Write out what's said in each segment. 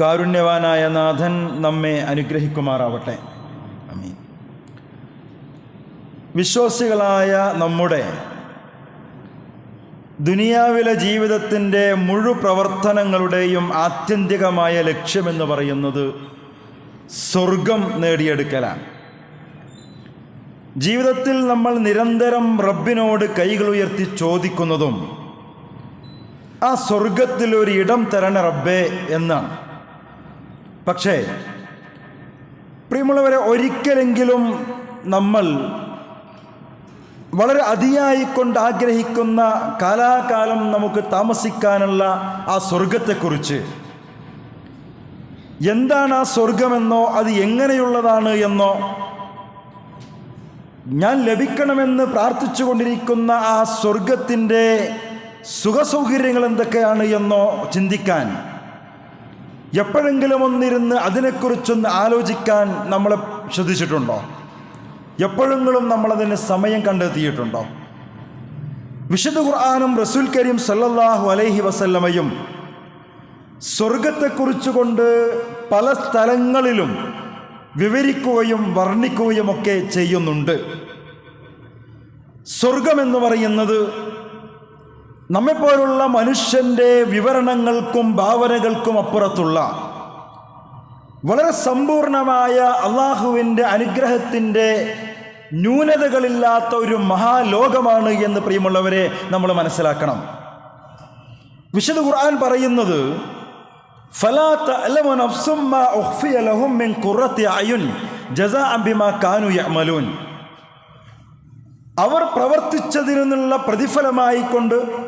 കാരുണ്യവാനായ നാഥൻ നമ്മെ അനുഗ്രഹിക്കുമാറാവട്ടെ. വിശ്വാസികളായ നമ്മുടെ ദുനിയാവിലെ ജീവിതത്തിന്റെ മുഴു പ്രവർത്തനങ്ങളുടെയും ആത്യന്തികമായ ലക്ഷ്യമെന്ന് പറയുന്നത് സ്വർഗം നേടിയെടുക്കലാണ്. ജീവിതത്തിൽ നമ്മൾ നിരന്തരം റബ്ബിനോട് കൈകൾ ഉയർത്തി ചോദിക്കുന്നതും ആ സ്വർഗത്തിൽ ഒരു ഇടം തരണ റബ്ബേ എന്നാണ്. പക്ഷേ പ്രിയമുള്ളവരെ ഒരിക്കലെങ്കിലും നമ്മൾ വളരെ അതിയായിക്കൊണ്ട് ആഗ്രഹിക്കുന്ന കാലാകാലം നമുക്ക് താമസിക്കാനുള്ള ആ സ്വർഗത്തെക്കുറിച്ച് എന്താണ് ആ സ്വർഗമെന്നോ അത് എങ്ങനെയുള്ളതാണ് എന്നോ ഞാൻ ലഭിക്കണമെന്ന് പ്രാർത്ഥിച്ചു കൊണ്ടിരിക്കുന്ന ആ സ്വർഗത്തിന്റെ സുഖസൗകര്യങ്ങൾ എന്തൊക്കെയാണ് എന്നോ ചിന്തിക്കാൻ എപ്പോഴെങ്കിലും ഒന്നിരുന്ന് അതിനെക്കുറിച്ചൊന്ന് ആലോചിക്കാൻ നമ്മൾ ശ്രദ്ധിച്ചിട്ടുണ്ടോ? എപ്പോഴെങ്കിലും നമ്മളതിന് സമയം കണ്ടെത്തിയിട്ടുണ്ടോ? വിശുദ്ധ ഖുർആാനും റസൂൽ കരീം സല്ലാഹു അലൈഹി വസല്ലമയും സ്വർഗത്തെക്കുറിച്ച് കൊണ്ട് പല സ്ഥലങ്ങളിലും വിവരിക്കുകയും വർണിക്കുകയും ഒക്കെ ചെയ്യുന്നുണ്ട്. സ്വർഗമെന്ന് പറയുന്നത് നമ്മെപ്പോലുള്ള മനുഷ്യന്റെ വിവരണങ്ങൾക്കും ഭാവനകൾക്കും അപ്പുറത്തുള്ള വളരെ സമ്പൂർണമായ അള്ളാഹുവിന്റെ അനുഗ്രഹത്തിന്റെ ന്യൂനതകളില്ലാത്ത ഒരു മഹാലോകമാണ് എന്ന് പ്രിയമുള്ളവരെ നമ്മൾ മനസ്സിലാക്കണം. വിശുദ്ധ ഖുർആൻ പറയുന്നത് അവർ പ്രവർത്തിച്ചതിൽ നിന്നുള്ള പ്രതിഫലമായിക്കൊണ്ട്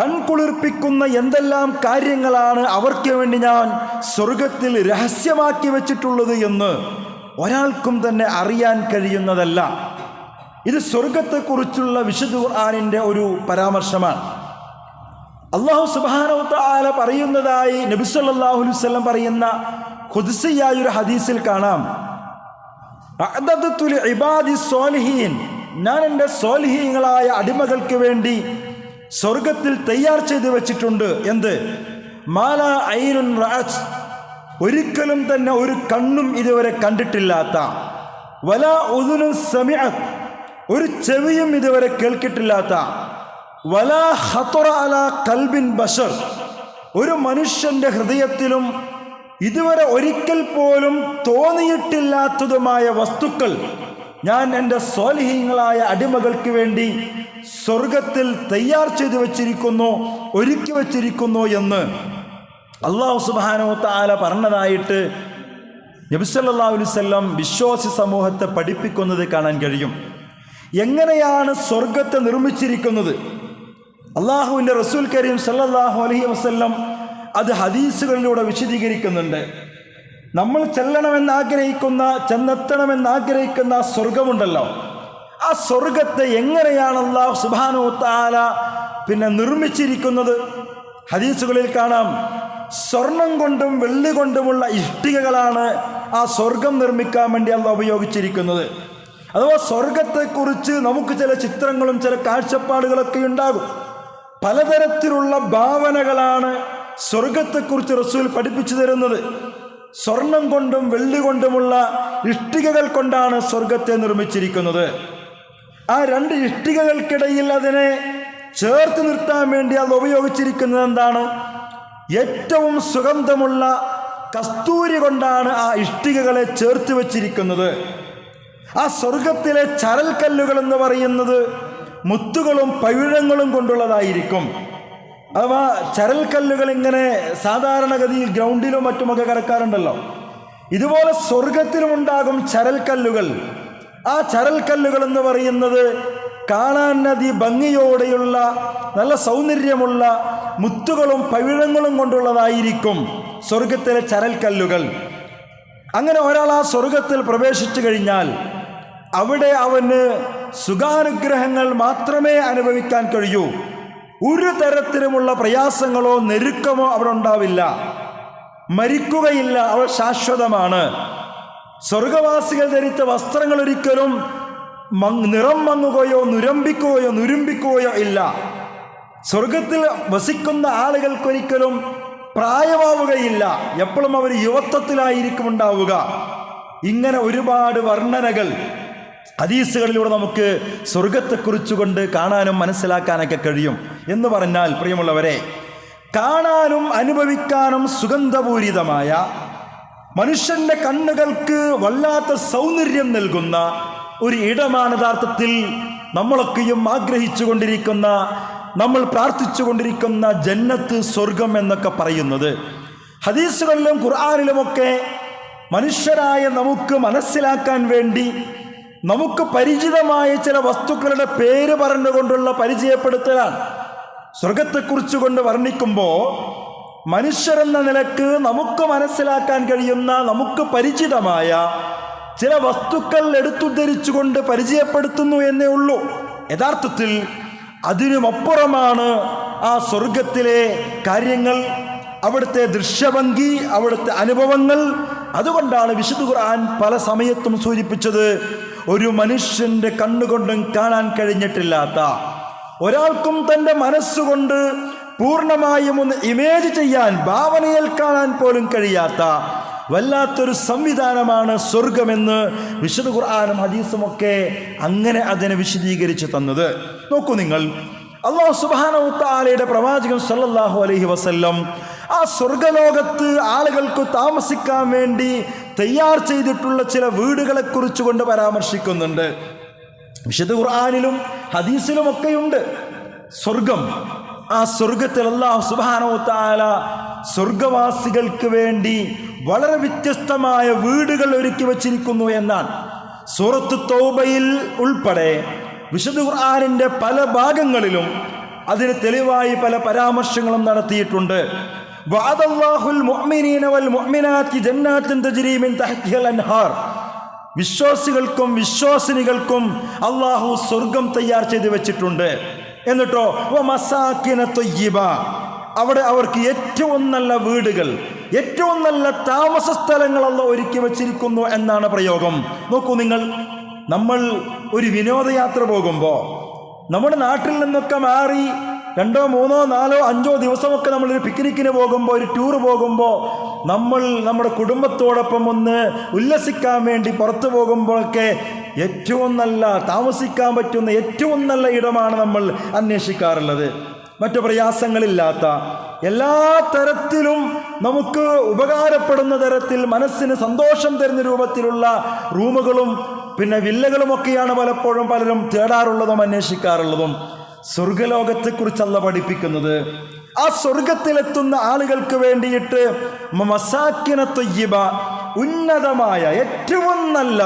കൺകുളിർപ്പിക്കുന്ന എന്തെല്ലാം കാര്യങ്ങളാണ് അവർക്ക് വേണ്ടി ഞാൻ സ്വർഗത്തിൽ രഹസ്യമാക്കി വെച്ചിട്ടുള്ളത് എന്ന് ഒരാൾക്കും തന്നെ അറിയാൻ കഴിയുന്നതല്ല. ഇത് സ്വർഗത്തെക്കുറിച്ചുള്ള വിശുദ്ധ ഖുർആാനിന്റെ ഒരു പരാമർശമാണ്. അള്ളാഹു സുബാനവത്ത് ആല പറയുന്നതായി നബിസല്ലാഹു വല്ലം പറയുന്ന ഖുദ്സിയായൊരു ഹദീസിൽ കാണാം. ഇബാദി സ്വാലിഹീൻ ഞാൻ എന്റെ സോൽഹീങ്ങളായ അടിമകൾക്ക് വേണ്ടി സ്വർഗത്തിൽ തയ്യാർ ചെയ്ത് വെച്ചിട്ടുണ്ട് എന്ത്? മാല ഐനുൻ റാജ് ഒരിക്കലും തന്നെ ഒരു കണ്ണും ഇതുവരെ കണ്ടിട്ടില്ലാത്ത. വല ഉദുനു സമിഅത്ത് ഒരു ചെവിയും ഇതുവരെ കേൾക്കിട്ടില്ലാത്ത. വല ഹത്തുറ അല കൽബിൻ ബഷർ. ഒരു മനുഷ്യന്റെ ഹൃദയത്തിലും ഇതുവരെ ഒരിക്കൽ പോലും തോന്നിയിട്ടില്ലാത്തതുമായ വസ്തുക്കൾ ഞാൻ എന്റെ സ്വാലിഹീങ്ങളായ അടിമകൾക്ക് വേണ്ടി സ്വർഗത്തിൽ തയ്യാർ ചെയ്തു വച്ചിരിക്കുന്നു ഒരുക്കി വച്ചിരിക്കുന്നു എന്ന് അള്ളാഹു സുബാനോ താല പറഞ്ഞതായിട്ട് നബിസല്ലാ അലുസല്ലം വിശ്വാസി സമൂഹത്തെ പഠിപ്പിക്കുന്നത് കാണാൻ കഴിയും. എങ്ങനെയാണ് സ്വർഗത്തെ നിർമ്മിച്ചിരിക്കുന്നത്? അള്ളാഹുവിന്റെ റസൂൽ കരീം സല്ലാഹു അലഹി വസ്ല്ലം അത് ഹദീസുകളിലൂടെ വിശദീകരിക്കുന്നുണ്ട്. നമ്മൾ ചെല്ലണമെന്ന് ആഗ്രഹിക്കുന്ന ചെന്നെത്തണമെന്ന് ആഗ്രഹിക്കുന്ന സ്വർഗമുണ്ടല്ലോ. ആ സ്വർഗത്തെ എങ്ങനെയാണ് അള്ളാഹു സുബാനു താല പിന്നെ നിർമ്മിച്ചിരിക്കുന്നത്? ഹദീസുകളിൽ കാണാം. സ്വർണം കൊണ്ടും വെള്ളി കൊണ്ടുമുള്ള ഇഷ്ടികകളാണ് ആ സ്വർഗം നിർമ്മിക്കാൻ വേണ്ടി അള്ള ഉപയോഗിച്ചിരിക്കുന്നത്. അഥവാ സ്വർഗത്തെക്കുറിച്ച് നമുക്ക് ചില ചിത്രങ്ങളും ചില കാഴ്ചപ്പാടുകളൊക്കെ ഉണ്ടാകും. പലതരത്തിലുള്ള ഭാവനകളാണ് സ്വർഗത്തെക്കുറിച്ച് റസൂൽ പഠിപ്പിച്ചു തരുന്നത്. സ്വർണം കൊണ്ടും വെള്ളി കൊണ്ടുമുള്ള ഇഷ്ടികകൾ കൊണ്ടാണ് സ്വർഗത്തെ നിർമ്മിച്ചിരിക്കുന്നത്. ആ രണ്ട് ഇഷ്ടികകൾക്കിടയിൽ അതിനെ ചേർത്ത് നിർത്താൻ വേണ്ടി അത് ഉപയോഗിച്ചിരിക്കുന്നത് എന്താണ്? ഏറ്റവും സുഗന്ധമുള്ള കസ്തൂരി കൊണ്ടാണ് ആ ഇഷ്ടികകളെ ചേർത്ത് വച്ചിരിക്കുന്നത്. ആ സ്വർഗത്തിലെ ചരൽക്കല്ലുകൾ എന്ന് പറയുന്നത് മുത്തുകളും പവിഴങ്ങളും കൊണ്ടുള്ളതായിരിക്കും. അഥവാ ചരൽക്കല്ലുകൾ ഇങ്ങനെ സാധാരണഗതിയിൽ ഗ്രൗണ്ടിലും മറ്റുമൊക്കെ കിടക്കാറുണ്ടല്ലോ. ഇതുപോലെ സ്വർഗത്തിലും ഉണ്ടാകും ചരൽക്കല്ലുകൾ. ആ ചരൽക്കല്ലുകൾ എന്ന് പറയുന്നത് കാണാൻ നദി ഭംഗിയോടെയുള്ള നല്ല സൗന്ദര്യമുള്ള മുത്തുകളും പവിഴങ്ങളും കൊണ്ടുള്ളതായിരിക്കും സ്വർഗത്തിലെ ചരൽക്കല്ലുകൾ. അങ്ങനെ ഒരാൾ ആ സ്വർഗത്തിൽ പ്രവേശിച്ചു കഴിഞ്ഞാൽ അവിടെ അവന് സുഖാനുഗ്രഹങ്ങൾ മാത്രമേ അനുഭവിക്കാൻ കഴിയൂ. ഒരു തരത്തിലുമുള്ള പ്രയാസങ്ങളോ നെരുക്കമോ അവിടെ ഉണ്ടാവില്ല. മരിക്കുകയില്ല അവൾ ശാശ്വതമാണ്. സ്വർഗവാസികൾ ധരിച്ച വസ്ത്രങ്ങൾ ഒരിക്കലും നിറം മങ്ങുകയോ നുരമ്പിക്കുകയോ നുരുമ്പിക്കുകയോ ഇല്ല. സ്വർഗത്തിൽ വസിക്കുന്ന ആളുകൾക്കൊരിക്കലും പ്രായമാവുകയില്ല. എപ്പോഴും അവർ യുവത്വത്തിലായിരിക്കും ഉണ്ടാവുക. ഇങ്ങനെ ഒരുപാട് വർണനകൾ ഹദീസുകളിലൂടെ നമുക്ക് സ്വർഗത്തെക്കുറിച്ച് കൊണ്ട് കാണാനും മനസ്സിലാക്കാനൊക്കെ കഴിയും എന്ന് പറഞ്ഞാൽ പ്രിയമുള്ളവരെ കാണാനും അനുഭവിക്കാനും സുഗന്ധപൂരിതമായ മനുഷ്യന്റെ കണ്ണുകൾക്ക് വല്ലാത്ത സൗന്ദര്യം നൽകുന്ന ഒരു ഇടമാണ് യഥാർത്ഥത്തിൽ നമ്മളൊക്കെയും ആഗ്രഹിച്ചു കൊണ്ടിരിക്കുന്ന നമ്മൾ പ്രാർത്ഥിച്ചു കൊണ്ടിരിക്കുന്ന ജന്നത്ത് സ്വർഗം എന്നൊക്കെ പറയുന്നത്. ഹദീസുകളിലും ഖുർആാനിലുമൊക്കെ മനുഷ്യരായ നമുക്ക് മനസ്സിലാക്കാൻ വേണ്ടി നമുക്ക് പരിചിതമായ ചില വസ്തുക്കളുടെ പേര് പറഞ്ഞുകൊണ്ടുള്ള പരിചയപ്പെടുത്തലാണ്. സ്വർഗത്തെക്കുറിച്ച് കൊണ്ട് വർണിക്കുമ്പോൾ മനുഷ്യരെന്ന നിലയ്ക്ക് നമുക്ക് മനസ്സിലാക്കാൻ കഴിയുന്ന നമുക്ക് പരിചിതമായ ചില വസ്തുക്കൾ എടുത്തുദ്ധരിച്ചുകൊണ്ട് പരിചയപ്പെടുത്തുന്നു എന്നേ ഉള്ളൂ. യഥാർത്ഥത്തിൽ അതിനുമപ്പുറമാണ് ആ സ്വർഗത്തിലെ കാര്യങ്ങൾ അവിടുത്തെ ദൃശ്യഭംഗി അവിടുത്തെ അനുഭവങ്ങൾ. അതുകൊണ്ടാണ് വിശുദ്ധ ഖുർആൻ പല സമയത്തും സൂചിപ്പിച്ചത് ഒരു മനുഷ്യന്റെ കണ്ണുകൊണ്ടും കാണാൻ കഴിഞ്ഞിട്ടില്ലാത്ത ഒരാൾക്കും തന്റെ മനസ്സുകൊണ്ട് പൂർണമായും ഒന്ന് ഇമേജ് ചെയ്യാൻ ഭാവനയിൽ കാണാൻ പോലും കഴിയാത്ത വല്ലാത്തൊരു സംവിധാനമാണ് സ്വർഗമെന്ന് വിശുദ്ധ ഖുർആാനും ഹദീസുമൊക്കെ അങ്ങനെ അതിനെ വിശദീകരിച്ച് തന്നത്. നോക്കൂ നിങ്ങൾ അള്ളാഹു സുബാനവുത്താലയുടെ പ്രവാചകൻ സല്ലാഹു അലഹി വസല്ലം ആ സ്വർഗലോകത്ത് ആളുകൾക്ക് താമസിക്കാൻ വേണ്ടി തയ്യാർ ചെയ്തിട്ടുള്ള ചില വീടുകളെ കുറിച്ച് കൊണ്ട് പരാമർശിക്കുന്നുണ്ട്. വിശുദ്ധ ഖുർആാനിലും ഹദീസിലും ഒക്കെയുണ്ട് സ്വർഗം ആ സ്വർഗത്തിൽ അള്ളാഹു സുബാനോ താല സ്വർഗവാസികൾക്ക് വേണ്ടി വളരെ വ്യത്യസ്തമായ വീടുകൾ ഒരുക്കി വച്ചിരിക്കുന്നു എന്നാണ്. സൂറത്ത് തൗബയിൽ ഉൾപ്പെടെ വിശുദ്ധ ഖുർആാനിന്റെ പല ഭാഗങ്ങളിലും അതിന് തെളിവായി പല പരാമർശങ്ങളും നടത്തിയിട്ടുണ്ട്. വിശ്വാസികൾക്കും വിശ്വാസിനികൾക്കും അള്ളാഹു സ്വർഗം തയ്യാർ ചെയ്ത് വെച്ചിട്ടുണ്ട്. എന്നിട്ടോ മസാക്കിന അവിടെ അവർക്ക് ഏറ്റവും നല്ല വീടുകൾ ഏറ്റവും നല്ല താമസ സ്ഥലങ്ങളല്ല ഒരുക്കി വച്ചിരിക്കുന്നു എന്നാണ് പ്രയോഗം. നോക്കൂ നിങ്ങൾ നമ്മൾ ഒരു വിനോദയാത്ര പോകുമ്പോൾ നമ്മുടെ നാട്ടിൽ നിന്നൊക്കെ മാറി രണ്ടോ മൂന്നോ നാലോ അഞ്ചോ ദിവസമൊക്കെ നമ്മളൊരു പിക്നിക്കിന് പോകുമ്പോൾ ഒരു ടൂർ പോകുമ്പോൾ നമ്മൾ നമ്മുടെ കുടുംബത്തോടൊപ്പം ഒന്ന് ഉല്ലസിക്കാൻ വേണ്ടി പുറത്തു പോകുമ്പോഴൊക്കെ ഏറ്റവും നല്ല താമസിക്കാൻ പറ്റുന്ന ഏറ്റവും നല്ല ഇടമാണ് നമ്മൾ അന്വേഷിക്കാറുള്ളത്. മറ്റു പ്രയാസങ്ങളില്ലാത്ത എല്ലാ തരത്തിലും നമുക്ക് ഉപകാരപ്പെടുന്ന തരത്തിൽ മനസ്സിന് സന്തോഷം തരുന്ന രൂപത്തിലുള്ള റൂമുകളും പിന്നെ വില്ലകളുമൊക്കെയാണ് പലപ്പോഴും പലരും തേടാറുള്ളതും അന്വേഷിക്കാറുള്ളതും. സ്വർഗലോകത്തെക്കുറിച്ചല്ല പഠിപ്പിക്കുന്നത്. ആ സ്വർഗത്തിലെത്തുന്ന ആളുകൾക്ക് വേണ്ടിയിട്ട് ഉന്നതമായ ഏറ്റവും നല്ല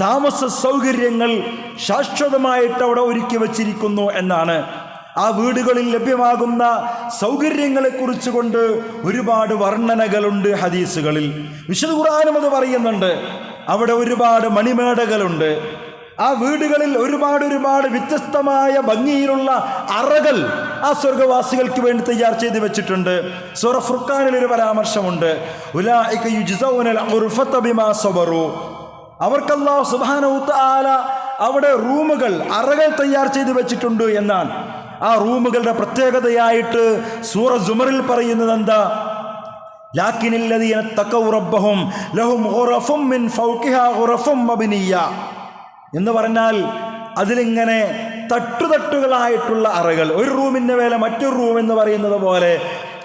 താമസ സൗകര്യങ്ങൾ ശാശ്വതമായിട്ട് അവിടെ ഒരുക്കി വച്ചിരിക്കുന്നു എന്നാണ്. ആ വീടുകളിൽ ലഭ്യമാകുന്ന സൗകര്യങ്ങളെ കുറിച്ച് കൊണ്ട് ഒരുപാട് വർണനകളുണ്ട് ഹദീസുകളിൽ. വിശുദ്ധ ഖുർആാനും അത് പറയുന്നുണ്ട്. അവിടെ ഒരുപാട് മണിമേടകളുണ്ട്. ആ വീടുകളിൽ ഒരുപാട് ഒരുപാട് വ്യത്യസ്തമായ ഭംഗിയിലുള്ള അറകൾ ആ സ്വർഗവാസികൾക്ക് വേണ്ടി തയ്യാർ ചെയ്ത് വെച്ചിട്ടുണ്ട്. സൂറ ഫുർഖാനിൽ ഒരു പരാമർശമുണ്ട്. അവർക്കല്ലാ തആല അവിടെ റൂമുകൾ അറകൾ തയ്യാർ ചെയ്ത് വെച്ചിട്ടുണ്ട് എന്നാണ്. ആ റൂമുകളുടെ പ്രത്യേകതയായിട്ട് സൂറ ജുമറിൽ പറയുന്നത് എന്താ? ലാക്കിനില്ലതീന തക്കൗ റബ്ബഹും ലഹും ഖുറഫും മിൻ ഫൗഖിഹാ ഖുറഫും മബ്നിയ്യ എന്ന് പറഞ്ഞാൽ അതിലിങ്ങനെ തട്ടുതട്ടുകളായിട്ടുള്ള അറകൾ. ഒരു റൂമിന്റെ വേല മറ്റൊരു റൂം എന്ന് പറയുന്നത് പോലെ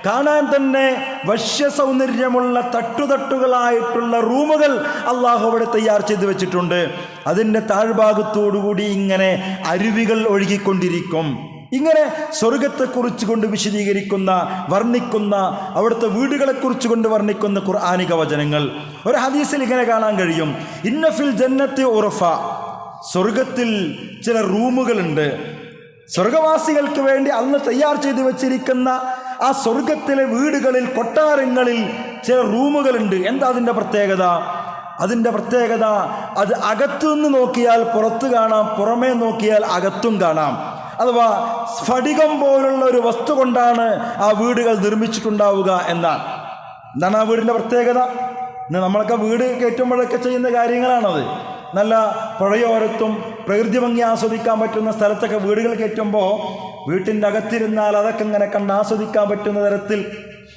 കാണാൻ തന്നെ വശ്യ സൗന്ദര്യമുള്ള തട്ടുതട്ടുകളായിട്ടുള്ള റൂമുകൾ അള്ളാഹു അവിടെ തയ്യാർ ചെയ്ത് വെച്ചിട്ടുണ്ട്. അതിന്റെ താഴ്ഭാഗത്തോടുകൂടി ഇങ്ങനെ അരുവികൾ ഒഴുകിക്കൊണ്ടിരിക്കും. ഇങ്ങനെ സ്വർഗത്തെക്കുറിച്ച് കൊണ്ട് വിശദീകരിക്കുന്ന വർണിക്കുന്ന അവിടുത്തെ വീടുകളെക്കുറിച്ച് കൊണ്ട് വർണിക്കുന്ന ഖുർആാനിക വചനങ്ങൾ. ഒരു ഹദീസിൽ ഇങ്ങനെ കാണാൻ കഴിയും. ഇന്നഫിൽ ജന്നത്തെ ഉറഫ. സ്വർഗത്തിൽ ചില റൂമുകളുണ്ട്. സ്വർഗവാസികൾക്ക് വേണ്ടി അന്ന് തയ്യാർ ചെയ്തു വെച്ചിരിക്കുന്ന ആ സ്വർഗത്തിലെ വീടുകളിൽ കൊട്ടാരങ്ങളിൽ ചില റൂമുകളുണ്ട്. എന്താ അതിന്റെ പ്രത്യേകത? അതിന്റെ പ്രത്യേകത അത് അകത്തുനിന്ന് നോക്കിയാൽ പുറത്ത് കാണാം പുറമേ നോക്കിയാൽ അകത്തും കാണാം. അഥവാ സ്ഫടികം പോലുള്ള ഒരു വസ്തു കൊണ്ടാണ് ആ വീടുകൾ നിർമ്മിച്ചിട്ടുണ്ടാവുക എന്നാണ്. എന്താണ് ആ വീടിന്റെ പ്രത്യേകത? നമ്മളൊക്കെ വീട് കയറ്റുമ്പോഴൊക്കെ ചെയ്യുന്ന കാര്യങ്ങളാണത്. നല്ല പുഴയോരത്തും പ്രകൃതി ഭംഗി ആസ്വദിക്കാൻ പറ്റുന്ന സ്ഥലത്തൊക്കെ വീടുകൾ കയറ്റുമ്പോൾ വീട്ടിന്റെ അകത്തിരുന്നാൽ അതൊക്കെ ഇങ്ങനെ കണ്ട് ആസ്വദിക്കാൻ പറ്റുന്ന തരത്തിൽ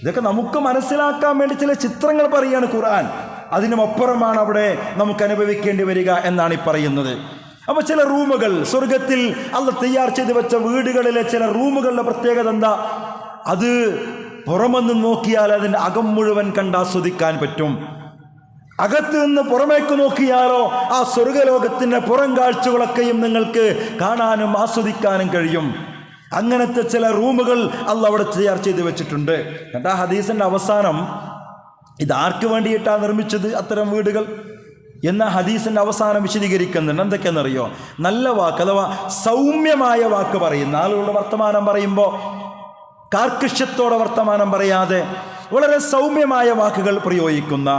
ഇതൊക്കെ നമുക്ക് മനസ്സിലാക്കാൻ വേണ്ടി ചില ചിത്രങ്ങൾ പറയുകയാണ് ഖുർആൻ. അതിനുമപ്പുറമാണ് അവിടെ നമുക്ക് അനുഭവിക്കേണ്ടി വരിക എന്നാണ് ഈ പറയുന്നത്. അപ്പോൾ ചില റൂമുകൾ സ്വർഗത്തിൽ അല്ല തയ്യാർ ചെയ്ത് വെച്ച വീടുകളിലെ ചില റൂമുകളുടെ പ്രത്യേകത എന്താ? അത് പുറമെന്ന് നോക്കിയാൽ അതിന്റെ അകം മുഴുവൻ കണ്ടാസ്വദിക്കാൻ പറ്റും. അകത്ത് നിന്ന് പുറമേക്ക് നോക്കിയാലോ ആ സ്വർഗലോകത്തിന്റെ പുറം കാഴ്ചകളൊക്കെയും നിങ്ങൾക്ക് കാണാനും ആസ്വദിക്കാനും കഴിയും. അങ്ങനത്തെ ചില റൂമുകൾ അല്ല അവിടെ തയ്യാർ ചെയ്ത് വെച്ചിട്ടുണ്ട്. എന്നിട്ട് ആ ഹദീസിന്റെ അവസാനം ഇതാർക്ക് വേണ്ടിയിട്ടാണ് നിർമ്മിച്ചത് അത്തരം വീടുകൾ? എന്ന ഹദീസിന്റെ അവസാനം വിശദീകരിക്കുന്നുണ്ട്. എന്തൊക്കെയാണെന്നറിയോ? നല്ല വാക്ക് അഥവാ സൗമ്യമായ വാക്ക് പറയുന്ന ആളുകളുടെ വർത്തമാനം പറയുമ്പോൾ കാർക്കശ്യത്തോടെ വർത്തമാനം പറയാതെ വളരെ സൗമ്യമായ വാക്കുകൾ പ്രയോഗിക്കുന്ന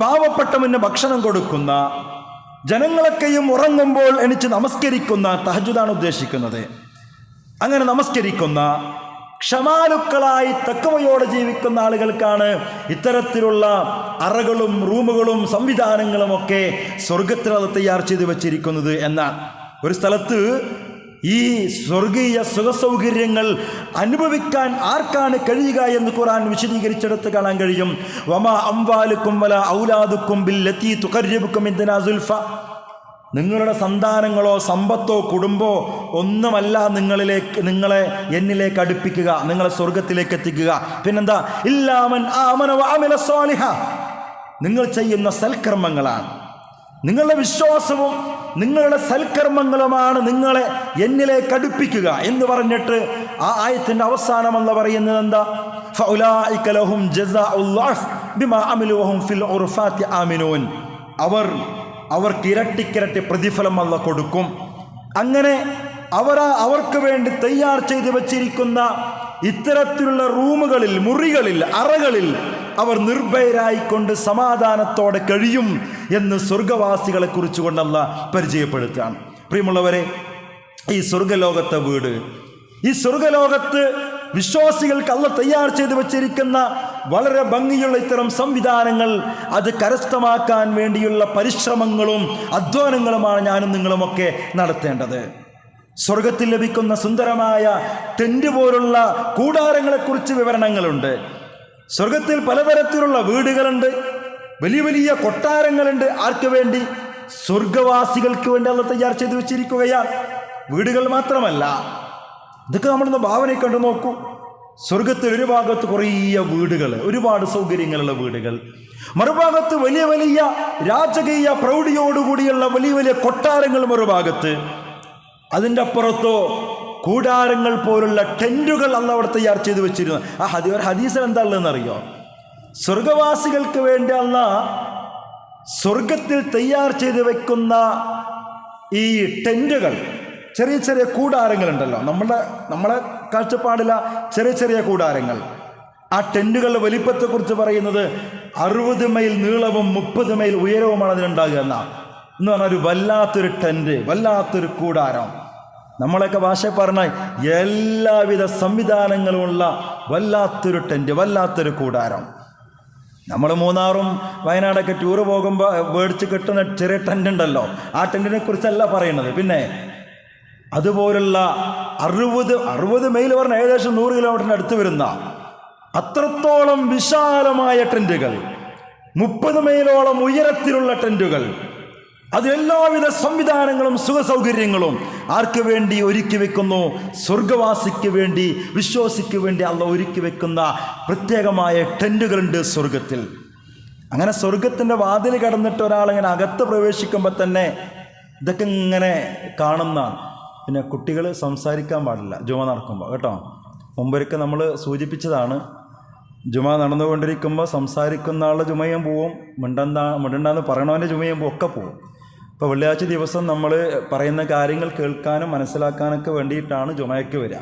പാവപ്പെട്ടവന് ഭക്ഷണം കൊടുക്കുന്ന ജനങ്ങളൊക്കെയും ഉറങ്ങുമ്പോൾ എണിച്ച് നമസ്കരിക്കുന്ന തഹജുദാണ് ഉദ്ദേശിക്കുന്നത്. അങ്ങനെ നമസ്കരിക്കുന്ന ക്ഷമാലുക്കളായി തക്കവയോടെ ജീവിക്കുന്ന ആളുകൾക്കാണ് ഇത്തരത്തിലുള്ള അറകളും റൂമുകളും സംവിധാനങ്ങളും ഒക്കെ സ്വർഗത്തിൽ അത് തയ്യാർ ചെയ്ത് വെച്ചിരിക്കുന്നത് എന്ന ഒരു സ്ഥലത്ത് ഈ സ്വർഗീയ സുഖസൗകര്യങ്ങൾ അനുഭവിക്കാൻ ആർക്കാണ് കഴിയുക എന്ന് ഖുറാൻ വിശദീകരിച്ചെടുത്ത് കാണാൻ കഴിയും. വമ അംവാലുക്കും വല ഔലാദുക്കും ബില്ലത്തി തുകര്യബുക്കും ഇന്ദിനാ സുൽഫ. നിങ്ങളുടെ സന്താനങ്ങളോ സമ്പത്തോ കുടുംബോ ഒന്നുമല്ല നിങ്ങളിലേക്ക് നിങ്ങളെ എന്നിലേക്ക് അടുപ്പിക്കുക നിങ്ങളെ സ്വർഗത്തിലേക്ക് എത്തിക്കുക. പിന്നെന്താ? ഇല്ലാമൻ ആമന വഅമില സ്വാലിഹ. നിങ്ങൾ ചെയ്യുന്ന സൽക്കർമ്മങ്ങളാണ്. നിങ്ങളുടെ വിശ്വാസവും നിങ്ങളുടെ സൽക്കർമ്മങ്ങളുമാണ് നിങ്ങളെ എന്നിലേക്ക് അടുപ്പിക്കുക എന്ന് പറഞ്ഞിട്ട് ആ ആയത്തിന്റെ അവസാനം എന്ന് പറയുന്നത് എന്താ? അവർ അവർക്ക് ഇരട്ടിക്കിരട്ടി പ്രതിഫലം അല്ല കൊടുക്കും. അങ്ങനെ അവർ അവർക്ക് വേണ്ടി തയ്യാർ ചെയ്തു വച്ചിരിക്കുന്ന ഇത്തരത്തിലുള്ള റൂമുകളിൽ മുറികളിൽ അറകളിൽ അവർ നിർഭയരായിക്കൊണ്ട് സമാധാനത്തോടെ കഴിയും എന്ന് സ്വർഗവാസികളെ കുറിച്ച് കൊണ്ടല്ല പരിചയപ്പെടുത്തുകയാണ്. പ്രിയമുള്ളവരെ ഈ സ്വർഗലോകത്തെ വീട് ഈ സ്വർഗലോകത്ത് വിശ്വാസികൾക്ക് അല്ല തയ്യാർ ചെയ്ത് വച്ചിരിക്കുന്ന വളരെ ഭംഗിയുള്ള ഇത്തരം സംവിധാനങ്ങൾ അത് കരസ്ഥമാക്കാൻ വേണ്ടിയുള്ള പരിശ്രമങ്ങളും അധ്വാനങ്ങളുമാണ് ഞാനും നിങ്ങളുമൊക്കെ നടത്തേണ്ടത്. സ്വർഗത്തിൽ ലഭിക്കുന്ന സുന്ദരമായ ടെന്റ് പോലുള്ള കൂടാരങ്ങളെക്കുറിച്ച് വിവരണങ്ങളുണ്ട്. സ്വർഗത്തിൽ പലതരത്തിലുള്ള വീടുകളുണ്ട്. വലിയ വലിയ കൊട്ടാരങ്ങളുണ്ട്. ആർക്ക് വേണ്ടി? സ്വർഗവാസികൾക്ക് വേണ്ടി അല്ല തയ്യാർ ചെയ്തു വെച്ചിരിക്കുകയാണ്. വീടുകൾ മാത്രമല്ല. ഇതൊക്കെ നമ്മളൊന്ന് ഭാവനയെ കണ്ടു നോക്കൂ. സ്വർഗത്തിൽ ഒരു ഭാഗത്ത് കുറേ വീടുകൾ ഒരുപാട് സൗകര്യങ്ങളുള്ള വീടുകൾ. മറുഭാഗത്ത് വലിയ വലിയ രാജകീയ പ്രൗഢിയോടുകൂടിയുള്ള വലിയ വലിയ കൊട്ടാരങ്ങൾ മറുഭാഗത്ത്. അതിന്റെ അപ്പുറത്തോ കൂടാരങ്ങൾ പോലുള്ള ടെന്റുകൾ അന്ന് അവിടെ തയ്യാർ ചെയ്ത് വെച്ചിരുന്നു. ആ ഹദി ഒരു ഹദീസിൽ അറിയോ സ്വർഗവാസികൾക്ക് വേണ്ടി അല്ല സ്വർഗത്തിൽ തയ്യാർ ചെയ്ത് വെക്കുന്ന ഈ ടെന്റുകൾ ചെറിയ ചെറിയ കൂടാരങ്ങളുണ്ടല്ലോ. നമ്മുടെ നമ്മളെ കാഴ്ചപ്പാടില ചെറിയ ചെറിയ കൂടാരങ്ങൾ. ആ ടെന്റുകളുടെ വലിപ്പത്തെക്കുറിച്ച് പറയുന്നത് അറുപത് മൈൽ നീളവും മുപ്പത് മൈൽ ഉയരവുമാണ് അതിനുണ്ടാകുക എന്നാ. എന്ന് പറഞ്ഞാൽ ഒരു വല്ലാത്തൊരു ടെന്റ് വല്ലാത്തൊരു കൂടാരം. നമ്മളൊക്കെ ഭാഷ പറഞ്ഞാൽ എല്ലാവിധ സംവിധാനങ്ങളുമുള്ള വല്ലാത്തൊരു ടെന്റ് വല്ലാത്തൊരു കൂടാരം. നമ്മൾ മൂന്നാറും വയനാടൊക്കെ ടൂറ് പോകുമ്പോൾ മേടിച്ച് കിട്ടുന്ന ചെറിയ ടെന്റ് ഉണ്ടല്ലോ. ആ ടെന്റിനെ കുറിച്ചല്ല പറയുന്നത്. പിന്നെ അതുപോലുള്ള അറുപത് അറുപത് മൈൽ പറഞ്ഞ ഏകദേശം നൂറ് കിലോമീറ്ററിന് അടുത്ത് വരുന്ന അത്രത്തോളം വിശാലമായ ടെന്റുകൾ മുപ്പത് മൈലോളം ഉയരത്തിലുള്ള ടെന്റുകൾ അത് എല്ലാവിധ സംവിധാനങ്ങളും സുഖസൗകര്യങ്ങളും ആർക്ക് വേണ്ടി ഒരുക്കി വെക്കുന്നു? സ്വർഗവാസിക്ക് വേണ്ടി വിശ്വാസിക്ക് വേണ്ടി അല്ല ഒരുക്കി വെക്കുന്ന പ്രത്യേകമായ ടെന്റുകളുണ്ട് സ്വർഗത്തിൽ. അങ്ങനെ സ്വർഗത്തിന്റെ വാതിൽ കടന്നിട്ട് ഒരാളിങ്ങനെ അകത്ത് പ്രവേശിക്കുമ്പോൾ തന്നെ ഇതൊക്കെ ഇങ്ങനെ കാണുന്ന പിന്നെ കുട്ടികൾ സംസാരിക്കാൻ പാടില്ല ജുമ നടക്കുമ്പോൾ കേട്ടോ? മുമ്പൊരിക്കൽ നമ്മൾ സൂചിപ്പിച്ചതാണ് ജുമ നടന്നുകൊണ്ടിരിക്കുമ്പോൾ സംസാരിക്കുന്ന ആളുടെ ജുമയും പോവും മിണ്ടെന്താ മിണ്ടണ്ടെന്ന് പറയണവന്റെ ജുമയും പോവും ഒക്കെ പോവും. ഇപ്പോൾ വെള്ളിയാഴ്ച ദിവസം നമ്മൾ പറയുന്ന കാര്യങ്ങൾ കേൾക്കാനും മനസ്സിലാക്കാനൊക്കെ വേണ്ടിയിട്ടാണ് ജുമയ്ക്ക് വരിക.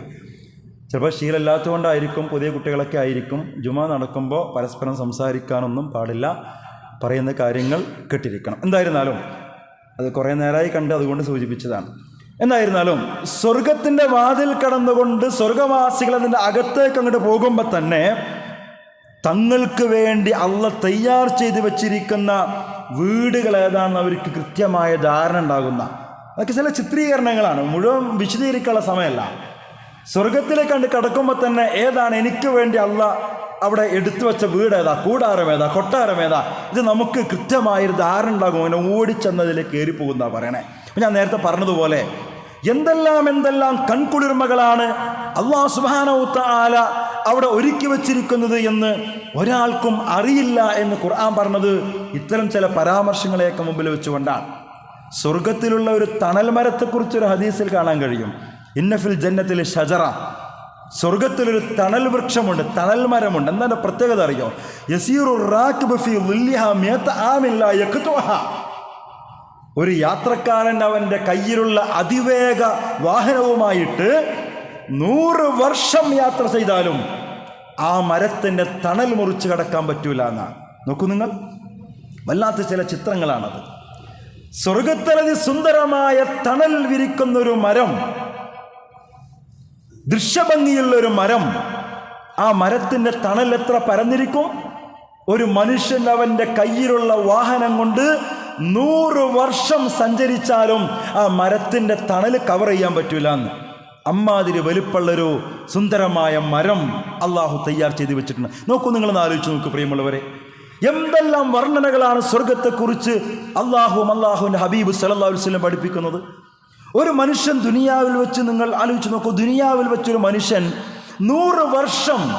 ചിലപ്പോൾ ശീലമില്ലാത്തതുകൊണ്ടായിരിക്കും പുതിയ കുട്ടികളൊക്കെ ആയിരിക്കും. ജുമ നടക്കുമ്പോൾ പരസ്പരം സംസാരിക്കാനൊന്നും പാടില്ല. പറയുന്ന കാര്യങ്ങൾ കേട്ടിരിക്കണം. എന്തായിരുന്നാലും അത് കുറേ നേരമായി കണ്ട് അതുകൊണ്ട് സൂചിപ്പിച്ചതാണ്. എന്തായിരുന്നാലും സ്വർഗത്തിന്റെ വാതിൽ കടന്നുകൊണ്ട് സ്വർഗവാസികൾ അതിന്റെ അകത്തേക്ക് അങ്ങോട്ട് പോകുമ്പോൾ തന്നെ തങ്ങൾക്ക് വേണ്ടി അള്ള തയ്യാർ ചെയ്ത് വച്ചിരിക്കുന്ന വീടുകൾ ഏതാണെന്ന് അവർക്ക് കൃത്യമായ ധാരണ ഉണ്ടാകുന്ന അതൊക്കെ ചില ചിത്രീകരണങ്ങളാണ്. മുഴുവൻ വിശദീകരിക്കാനുള്ള സമയമല്ല. സ്വർഗത്തിലേക്ക് കണ്ട് കിടക്കുമ്പോൾ തന്നെ ഏതാണ് എനിക്ക് വേണ്ടി അള്ള അവിടെ എടുത്തു വെച്ച വീട് ഏതാ? കൂടാരം ഏതാ? കൊട്ടാരം ഏതാ? ഇത് നമുക്ക് കൃത്യമായൊരു ധാരണ ഉണ്ടാകും. അങ്ങനെ ഓടിച്ചെന്നതിലേക്ക് കയറി പോകുന്ന പറയണേ. അപ്പം ഞാൻ നേരത്തെ പറഞ്ഞതുപോലെ എന്തെല്ലാം എന്തെല്ലാം കൺകുളിർമകളാണ് അള്ളാഹു സുബാനൗത്ത ആല അവിടെ ഒരുക്കി വച്ചിരിക്കുന്നത് എന്ന് ഒരാൾക്കും അറിയില്ല എന്ന് ഖുർആൻ പറഞ്ഞത് ഇത്തരം ചില പരാമർശങ്ങളെയൊക്കെ മുമ്പിൽ വെച്ചുകൊണ്ടാണ്. സ്വർഗത്തിലുള്ള ഒരു തണൽ മരത്തെക്കുറിച്ചൊരു ഹദീസിൽ കാണാൻ കഴിയും. ഇന്നഫിൽ ജന്നത്തിൽ ഷജറ. സ്വർഗത്തിലൊരു തണൽ വൃക്ഷമുണ്ട് തണൽ മരമുണ്ട്. എന്താണ് പ്രത്യേകത അറിയോ. ഒരു യാത്രക്കാരൻ അവന്റെ കയ്യിലുള്ള അതിവേഗ വാഹനവുമായിട്ട് നൂറ് വർഷം യാത്ര ചെയ്താലും ആ മരത്തിന്റെ തണൽ മുറിച്ച് കടക്കാൻ പറ്റൂല എന്നാണ് നോക്കൂ നിങ്ങൾ. വല്ലാത്ത ചില ചിത്രങ്ങളാണത്. സ്വർഗത്തലതി സുന്ദരമായ തണൽ വിരിക്കുന്നൊരു മരം ദൃശ്യഭംഗിയുള്ള ഒരു മരം ആ മരത്തിന്റെ തണൽ എത്ര പരന്നിരിക്കും? ഒരു മനുഷ്യൻ അവന്റെ കയ്യിലുള്ള വാഹനം കൊണ്ട് നൂറ് വർഷം സഞ്ചരിച്ചാലും ആ മരത്തിന്റെ തണൽ കവർ ചെയ്യാൻ പറ്റൂല എന്ന്. അമ്മാതിരി വലുപ്പുള്ളൊരു സുന്ദരമായ മരം അള്ളാഹു തയ്യാർ ചെയ്ത് വെച്ചിട്ടുണ്ട്. നോക്കൂ നിങ്ങളൊന്ന് ആലോചിച്ച് നോക്കൂ പ്രിയമുള്ളവരെ. എന്തെല്ലാം വർണനകളാണ് സ്വർഗത്തെക്കുറിച്ച് അള്ളാഹും അള്ളാഹുവിന്റെ ഹബീബ് അലൈഹി വസല്ലം പഠിപ്പിക്കുന്നത്? ഒരു മനുഷ്യൻ ദുനിയാവിൽ വെച്ച് നിങ്ങൾ ആലോചിച്ച് നോക്കൂ ദുനിയാവിൽ വെച്ചൊരു മനുഷ്യൻ നൂറ് വർഷം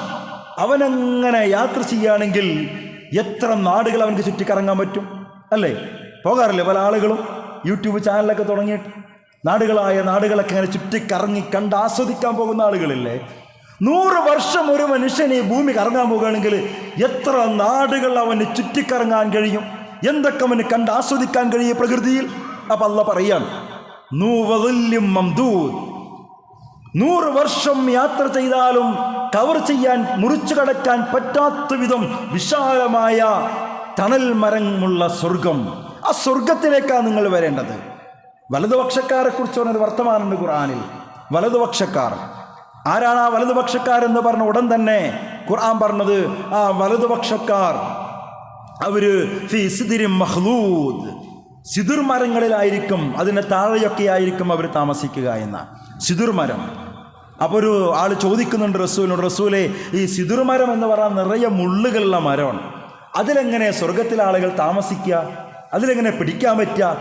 അവനങ്ങനെ യാത്ര ചെയ്യുകയാണെങ്കിൽ എത്ര നാടുകൾ അവനക്ക് ചുറ്റിക്കറങ്ങാൻ പറ്റും? അല്ലേ? പോകാറില്ലേ പല ആളുകളും? യൂട്യൂബ് ചാനലൊക്കെ തുടങ്ങിയിട്ട്. നാടുകളായ നാടുകളൊക്കെ അങ്ങനെ ചുറ്റിക്കറങ്ങി കണ്ട് ആസ്വദിക്കാൻ പോകുന്ന ആളുകളില്ലേ? നൂറ് വർഷം ഒരു മനുഷ്യൻ ഈ ഭൂമി കറങ്ങാൻ പോകുകയാണെങ്കിൽ എത്ര നാടുകൾ അവന് ചുറ്റിക്കറങ്ങാൻ കഴിയും? എന്തൊക്കെ അവന് കണ്ട് ആസ്വദിക്കാൻ കഴിയും പ്രകൃതിയിൽ? അപ്പം അല്ല പറയാണ് നൂവതുല്യം മംദൂദ്. നൂറ് വർഷം യാത്ര ചെയ്താലും കവർ ചെയ്യാൻ മുറിച്ചു കടക്കാൻ പറ്റാത്ത വിധം വിശാലമായ തണൽ മരമുള്ള സ്വർഗം. ആ സ്വർഗത്തിലേക്കാണ് നിങ്ങൾ വരേണ്ടത്. വലതുപക്ഷക്കാരെ കുറിച്ച് പറഞ്ഞൊരു വർത്തമാനമുണ്ട് ഖുർആാനിൽ. വലതുപക്ഷക്കാർ. ആരാണ് ആ വലതുപക്ഷക്കാരെന്ന് പറഞ്ഞ ഉടൻ തന്നെ ഖുർആൻ പറഞ്ഞത്? ആ വലതുപക്ഷക്കാർ. അവർ മഹ്ലൂദ് സിദുർ മരങ്ങളിലായിരിക്കും അതിന്റെ താഴെയൊക്കെ ആയിരിക്കും അവർ താമസിക്കുക എന്ന. സിദുർ മരം. അപ്പോൾ ഒരു ആൾ ചോദിക്കുന്നുണ്ട് റസൂലിനോട് റസൂലെ ഈ സിദുർ മരം എന്ന് പറഞ്ഞാൽ നിറയെ മുള്ളുകളുള്ള മരമാണ്. അതിലെങ്ങനെ സ്വർഗത്തിലെ ആളുകൾ താമസിക്കുക? അതിലെങ്ങനെ പിടിക്കാൻ പറ്റുക?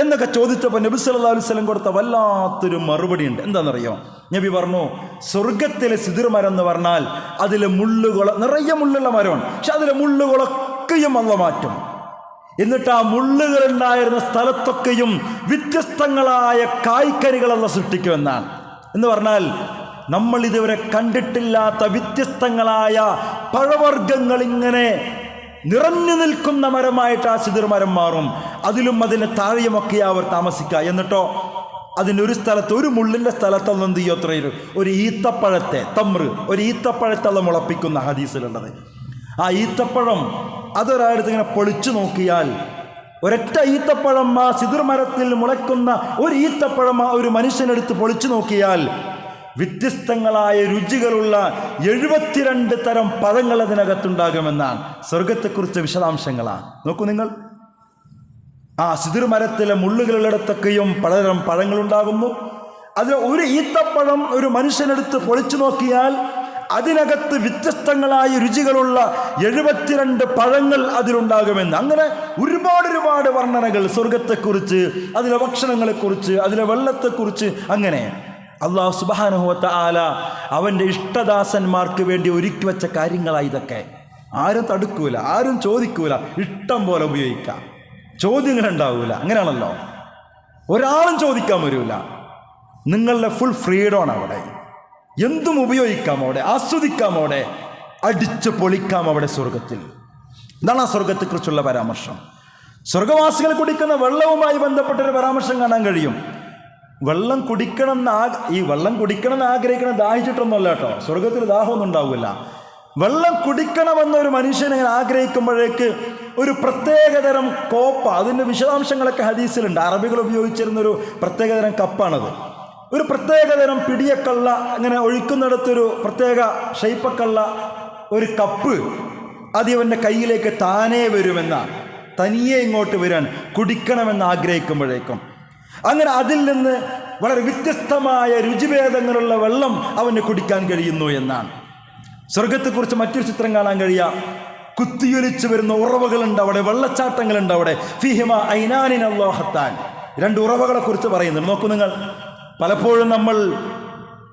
എന്നൊക്കെ ചോദിച്ചപ്പോൾ നബി സല്ലല്ലാഹു അലൈഹി വസല്ലം കൊടുത്ത വല്ലാത്തൊരു മറുപടി ഉണ്ട് എന്താണെന്നറിയോ? നബി പറഞ്ഞു സ്വർഗത്തിലെ സിദിർ മരം എന്ന് പറഞ്ഞാൽ അതിലെ മുള്ളുകൾ നിറയെ മുള്ളുള്ള മരമാണ്. പക്ഷെ അതിലെ മുള്ളുകളൊക്കെയും വന്ന മാറ്റും. എന്നിട്ട് ആ മുള്ളുകൾ ഉണ്ടായിരുന്ന സ്ഥലത്തൊക്കെയും വ്യത്യസ്തങ്ങളായ കായ്ക്കറികളെല്ലാം സൃഷ്ടിക്കുമെന്നാണ് എന്ന് പറഞ്ഞാൽ നമ്മൾ ഇതുവരെ കണ്ടിട്ടില്ലാത്ത വ്യത്യസ്തങ്ങളായ പഴവർഗങ്ങൾ ഇങ്ങനെ നിറഞ്ഞു നിൽക്കുന്ന മരമായിട്ട് ആ സിതിർ മരം മാറും. അതിലും അതിന് താഴെയുമൊക്കെ അവർ താമസിക്കുക. എന്നിട്ടോ അതിനൊരു സ്ഥലത്ത് ഒരു മുള്ളിന്റെ എന്ത് ചെയ്യും അത്രയും ഒരു ഈത്തപ്പഴത്തെ തമ്ര് ഒരു ഈത്തപ്പഴത്തുള്ള മുളപ്പിക്കുന്ന ഹദീസിലുള്ളത്. ആ ഈത്തപ്പഴം അതൊരാടുത്ത് ഇങ്ങനെ പൊളിച്ചു നോക്കിയാൽ ഒരൊറ്റ ഈത്തപ്പഴം ആ സിതിർ മരത്തിൽ മുളയ്ക്കുന്ന ഒരു ഈത്തപ്പഴം ആ ഒരു മനുഷ്യനെടുത്ത് പൊളിച്ചു നോക്കിയാൽ വ്യത്യസ്തങ്ങളായ രുചികളുള്ള എഴുപത്തിരണ്ട് തരം പദങ്ങൾ അതിനകത്തുണ്ടാകുമെന്നാണ്. സ്വർഗത്തെക്കുറിച്ച് വിശദാംശങ്ങളാണ്. നോക്കൂ നിങ്ങൾ. ആ സിതിർ മരത്തിലെ മുള്ളുകളുള്ളിടത്തൊക്കെയും പലതരം പഴങ്ങളുണ്ടാകുന്നു. അതിൽ ഒരു ഈത്തപ്പഴം ഒരു മനുഷ്യനെടുത്ത് പൊളിച്ചു നോക്കിയാൽ അതിനകത്ത് വ്യത്യസ്തങ്ങളായ രുചികളുള്ള എഴുപത്തിരണ്ട് പഴങ്ങൾ അതിലുണ്ടാകുമെന്ന്. അങ്ങനെ ഒരുപാട് ഒരുപാട് വർണനകൾ സ്വർഗത്തെക്കുറിച്ച് അതിലെ ഭക്ഷണങ്ങളെക്കുറിച്ച് അതിലെ വെള്ളത്തെക്കുറിച്ച് അങ്ങനെ. അള്ളാഹു സുബാനുഹുവത്ത ആല അവന്റെ ഇഷ്ടദാസന്മാർക്ക് വേണ്ടി ഒരുക്കി വെച്ച കാര്യങ്ങളാണ് ഇതൊക്കെ. ആരും തടുക്കൂല ആരും ചോദിക്കൂല ഇഷ്ടം പോലെ ഉപയോഗിക്കാം. ചോദ്യങ്ങൾ ഉണ്ടാവൂല അങ്ങനെയാണല്ലോ. ഒരാളും ചോദിക്കാൻ വരൂല. നിങ്ങളുടെ ഫുൾ ഫ്രീഡമാണ് അവിടെ. എന്തും ഉപയോഗിക്കാം അവിടെ ആസ്വദിക്കാം അവിടെ അടിച്ച് പൊളിക്കാം അവിടെ സ്വർഗത്തിൽ ഇതാണ് ആ സ്വർഗത്തെക്കുറിച്ചുള്ള പരാമർശം. സ്വർഗവാസികൾ കുടിക്കുന്ന വെള്ളവുമായി ബന്ധപ്പെട്ടൊരു പരാമർശം കാണാൻ കഴിയും. വെള്ളം കുടിക്കണം എന്ന് ഈ വെള്ളം കുടിക്കണം എന്ന് ആഗ്രഹിക്കണം ദാഹിച്ചിട്ടൊന്നുമല്ല കേട്ടോ. സ്വർഗത്തിൽ ദാഹമൊന്നും ഉണ്ടാവില്ല. വെള്ളം കുടിക്കണമെന്ന് ഒരു മനുഷ്യൻ ഇങ്ങനെ ആഗ്രഹിക്കുമ്പോഴേക്ക് ഒരു പ്രത്യേകതരം കോപ്പ അതിന്റെ വിശദാംശങ്ങളൊക്കെ ഹദീസിലുണ്ട്. അറബികൾ ഉപയോഗിച്ചിരുന്നൊരു പ്രത്യേകതരം കപ്പാണത്. ഒരു പ്രത്യേകതരം പിടിയക്കള്ള അങ്ങനെ ഒഴിക്കുന്നിടത്തൊരു പ്രത്യേക ഷെയ്പ്പക്കള്ള ഒരു കപ്പ് അത് ഇവന്റെ കയ്യിലേക്ക് താനേ വരുമെന്ന തനിയെ ഇങ്ങോട്ട് വരാൻ കുടിക്കണമെന്ന് ആഗ്രഹിക്കുമ്പോഴേക്കും. അങ്ങനെ അതിൽ നിന്ന് വളരെ വ്യത്യസ്തമായ രുചിഭേദങ്ങളുള്ള വെള്ളം അവന് കുടിക്കാൻ കഴിയുന്നു എന്നാണ്. സ്വർഗത്തെക്കുറിച്ച് മറ്റൊരു ചിത്രം കാണാൻ കഴിയാം. കുത്തിയൊലിച്ചു വരുന്ന ഉറവകളുണ്ട് അവിടെ വെള്ളച്ചാട്ടങ്ങളുണ്ട് അവിടെ. ഫിഹിമ ഐനാനിൻ അള്ളാഹത്താൻ രണ്ട് ഉറവകളെ കുറിച്ച് പറയുന്നുണ്ട്. നോക്കൂ നിങ്ങൾ പലപ്പോഴും നമ്മൾ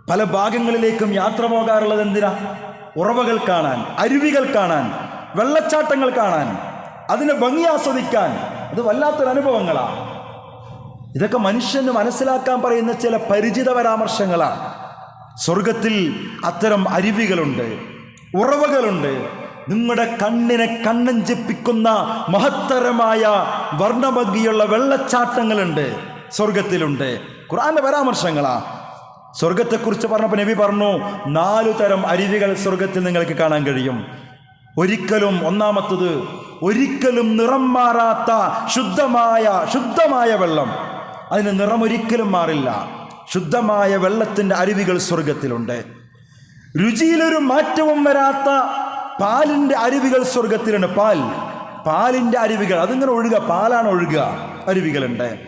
പല ഭാഗങ്ങളിലേക്കും യാത്ര പോകാറുള്ളത് എന്തിനാ? ഉറവകൾ കാണാൻ അരുവികൾ കാണാൻ വെള്ളച്ചാട്ടങ്ങൾ കാണാൻ അതിനെ ഭംഗി ആസ്വദിക്കാൻ. അത് വല്ലാത്തൊരു അനുഭവങ്ങളാണ് ഇതൊക്കെ മനുഷ്യന് മനസ്സിലാക്കാൻ പറയുന്ന ചില പരിചിത പരാമർശങ്ങളാണ്. സ്വർഗത്തിൽ അത്തരം അരുവികളുണ്ട് ഉറവകളുണ്ട്. നിങ്ങളുടെ കണ്ണിനെ കണ്ണഞ്ചിപ്പിക്കുന്ന മഹത്തരമായ വർണഭംഗിയുള്ള വെള്ളച്ചാട്ടങ്ങളുണ്ട് സ്വർഗത്തിലുണ്ട് ഖുർആന്റെ പരാമർശങ്ങളാ. സ്വർഗത്തെക്കുറിച്ച് പറഞ്ഞപ്പോൾ നബി പറഞ്ഞു നാലു തരം അരുവികൾ സ്വർഗത്തിൽ നിങ്ങൾക്ക് കാണാൻ കഴിയും. ഒരിക്കലും ഒന്നാമത്തത് ഒരിക്കലും നിറം മാറാത്ത ശുദ്ധമായ ശുദ്ധമായ വെള്ളം. അതിന് നിറം ഒരിക്കലും മാറില്ല. ശുദ്ധമായ വെള്ളത്തിന്റെ അരുവികൾ സ്വർഗത്തിലുണ്ട് രുചിയിലൊരു മാറ്റവും വരാത്ത പാലിന്റെ അരുവികൾ സ്വർഗത്തിലുണ്ട് പാൽ പാലിന്റെ അരുവികൾ. അതിങ്ങനെ ഒഴുകുക. പാലാണ് ഒഴുകുക. അരുവികളുണ്ട്.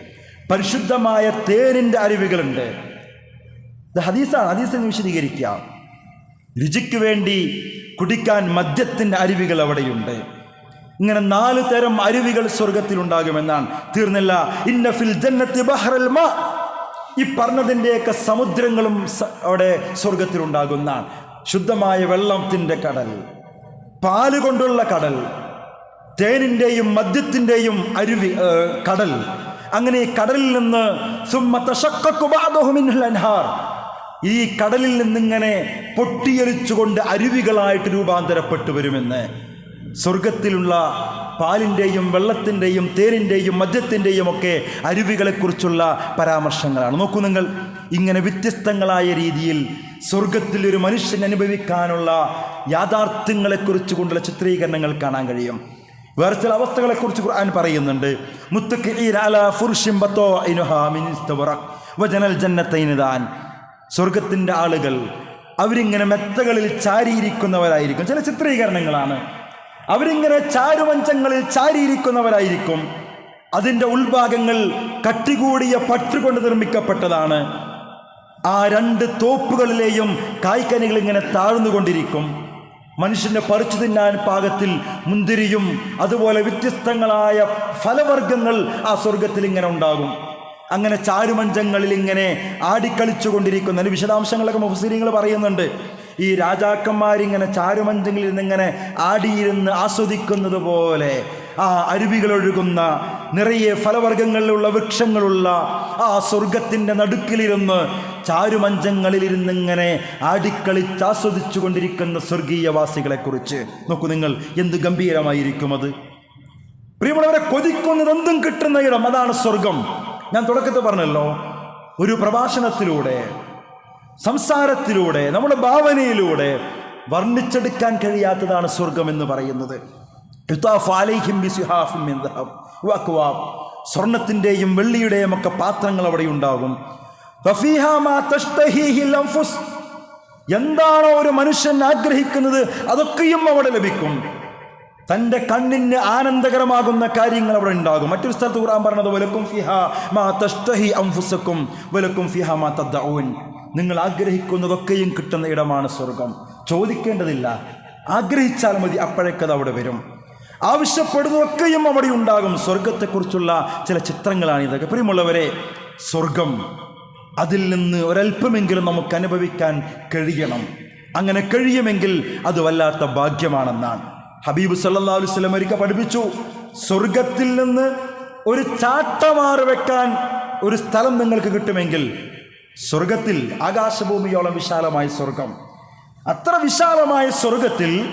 പരിശുദ്ധമായ തേനിന്റെ അരുവികളുണ്ട്. ഇത് ഹദീസാണ്. ഹദീസിന് വിശദീകരിക്കാം. രുചിക്ക് വേണ്ടി കുടിക്കാൻ മദ്യത്തിന്റെ അരുവികൾ അവിടെയുണ്ട്. ഇങ്ങനെ നാല് തരം അരുവികൾ സ്വർഗത്തിലുണ്ടാകുമെന്നാണ്. തീർന്നില്ല. ഇന്നഫിൽ ജന്നത്തി ബഹ്റൽ മാ. ഈ പറഞ്ഞതിന്റെയൊക്കെ സമുദ്രങ്ങളും അവിടെ സ്വർഗത്തിലുണ്ടാകുന്നതാണ്. ശുദ്ധമായ വെള്ളത്തിന്റെ കടൽ പാൽ കൊണ്ടുള്ള കടൽ തേനിന്റെയും മദ്യത്തിന്റെയും അരുവി കടൽ. അങ്ങനെ ഈ കടലിൽ നിന്ന് സുമ്മ തശക്കക്കു ബഅദഹു മിൻഹുൽ അൻഹാർ. ഈ കടലിൽ നിന്നിങ്ങനെ പൊട്ടിയൊലിച്ചുകൊണ്ട് അരുവികളായിട്ട് രൂപാന്തരപ്പെട്ടു വരുമെന്ന് സ്വർഗത്തിലുള്ള പാലിന്റെയും വെള്ളത്തിന്റെയും തേനിന്റെയും മദ്യത്തിന്റെയും ഒക്കെ അരുവികളെക്കുറിച്ചുള്ള പരാമർശങ്ങളാണ്. നോക്കൂ നിങ്ങൾ ഇങ്ങനെ വ്യത്യസ്തങ്ങളായ രീതിയിൽ സ്വർഗത്തിൽ ഒരു മനുഷ്യൻ അനുഭവിക്കാനുള്ള യാഥാർത്ഥ്യങ്ങളെക്കുറിച്ച് കൊണ്ടുള്ള ചിത്രീകരണങ്ങൾ കാണാൻ കഴിയും. വേറെ ചില അവസ്ഥകളെക്കുറിച്ച് ഖുർആൻ പറയുന്നുണ്ട്. സ്വർഗത്തിന്റെ ആളുകൾ അവരിങ്ങനെ മെത്തകളിൽ ചാരിയിരിക്കുന്നവരായിരിക്കും. ചില ചിത്രീകരണങ്ങളാണ്. അവരിങ്ങനെ ചാരുമഞ്ചങ്ങളിൽ ചാരിയിരിക്കുന്നവരായിരിക്കും. അതിന്റെ ഉൾഭാഗങ്ങൾ കട്ടികൂടിയ പട്ടുകൊണ്ട് നിർമ്മിക്കപ്പെട്ടതാണ്. ആ രണ്ട് തോപ്പുകളിലെയും കായ്ക്കനികൾ ഇങ്ങനെ താഴ്ന്നുകൊണ്ടിരിക്കും മനുഷ്യനെ പറിച്ചു തിന്നാൻ പാകത്തിൽ മുന്തിരിയും അതുപോലെ വ്യത്യസ്തങ്ങളായ ഫലവർഗങ്ങൾ ആ സ്വർഗത്തിൽ ഇങ്ങനെ ഉണ്ടാകും. അങ്ങനെ ചാരുമഞ്ചങ്ങളിൽ ഇങ്ങനെ ആടിക്കളിച്ചു കൊണ്ടിരിക്കുന്ന വിശദാംശങ്ങളൊക്കെ മുഫസിരിങ്ങൾ പറയുന്നുണ്ട്. ഈ രാജാക്കന്മാരിങ്ങനെ ചാരുമഞ്ചങ്ങളിൽ നിന്നിങ്ങനെ ആടിയിരുന്ന് ആസ്വദിക്കുന്നത് പോലെ ആ അരുവികളൊഴുകുന്ന നിറയെ ഫലവർഗങ്ങളിലുള്ള വൃക്ഷങ്ങളുള്ള ആ സ്വർഗത്തിന്റെ നടുക്കിലിരുന്ന് ചാരുമഞ്ചങ്ങളിലിരുന്നിങ്ങനെ ആടിക്കളിച്ച് ആസ്വദിച്ചു കൊണ്ടിരിക്കുന്ന സ്വർഗീയവാസികളെക്കുറിച്ച്. നോക്കൂ നിങ്ങൾ എന്ത് ഗംഭീരമായിരിക്കും അത്. പ്രിയമുള്ളവരെ കൊതിക്കുന്നത് എന്തും കിട്ടുന്ന ഇടം അതാണ് സ്വർഗം ഞാൻ തുടക്കത്തിൽ പറഞ്ഞല്ലോ ഒരു പ്രഭാഷണത്തിലൂടെ സംസാരത്തിലൂടെ നമ്മുടെ ഭാവനയിലൂടെ വർണിച്ചെടുക്കാൻ കഴിയാത്തതാണ് സ്വർഗം എന്ന് പറയുന്നത്. സ്വർണത്തിന്റെയും വെള്ളിയുടെയും ഒക്കെ പാത്രങ്ങൾ അവിടെ ഉണ്ടാകും. എന്താണോ ഒരു മനുഷ്യൻ ആഗ്രഹിക്കുന്നത് അതൊക്കെയും അവിടെ ലഭിക്കും. തന്റെ കണ്ണിന് ആനന്ദകരമാകുന്ന കാര്യങ്ങൾ അവിടെ ഉണ്ടാകും. മറ്റൊരു സ്ഥലത്ത് ഖുർആൻ പറഞ്ഞത് വലക്കും ഫിഹ മാ തഷ്തഹി അംഫുസക്കും വലക്കും ഫിഹ മാ തദ്ദഊൻ. നിങ്ങൾ ആഗ്രഹിക്കുന്നതൊക്കെയും കിട്ടുന്ന ഇടമാണ് സ്വർഗം. ചോദിക്കേണ്ടതില്ല. ആഗ്രഹിച്ചാൽ മതി അപ്പോഴേക്കത് അവിടെ വരും. ആവശ്യപ്പെടുന്നതൊക്കെയും അവിടെ ഉണ്ടാകും. സ്വർഗത്തെക്കുറിച്ചുള്ള ചില ചിത്രങ്ങളാണ് ഇതൊക്കെ. പ്രിയമുള്ളവരെ സ്വർഗം അതിൽ നിന്ന് ഒരല്പമെങ്കിലും നമുക്ക് അനുഭവിക്കാൻ കഴിയണം. അങ്ങനെ കഴിയുമെങ്കിൽ അത് വല്ലാത്ത ഭാഗ്യമാണെന്നാണ്. ഹബീബ് വസല്ലം ഒരിക്കൽ പഠിപ്പിച്ചു സ്വർഗത്തിൽ നിന്ന് ഒരു ചാട്ടമാറ് വെക്കാൻ ഒരു സ്ഥലം നിങ്ങൾക്ക് കിട്ടുമെങ്കിൽ സ്വർഗത്തിൽ ആകാശഭൂമിയോളം വിശാലമായ സ്വർഗം. അത്ര വിശാലമായ സ്വർഗത്തിൽ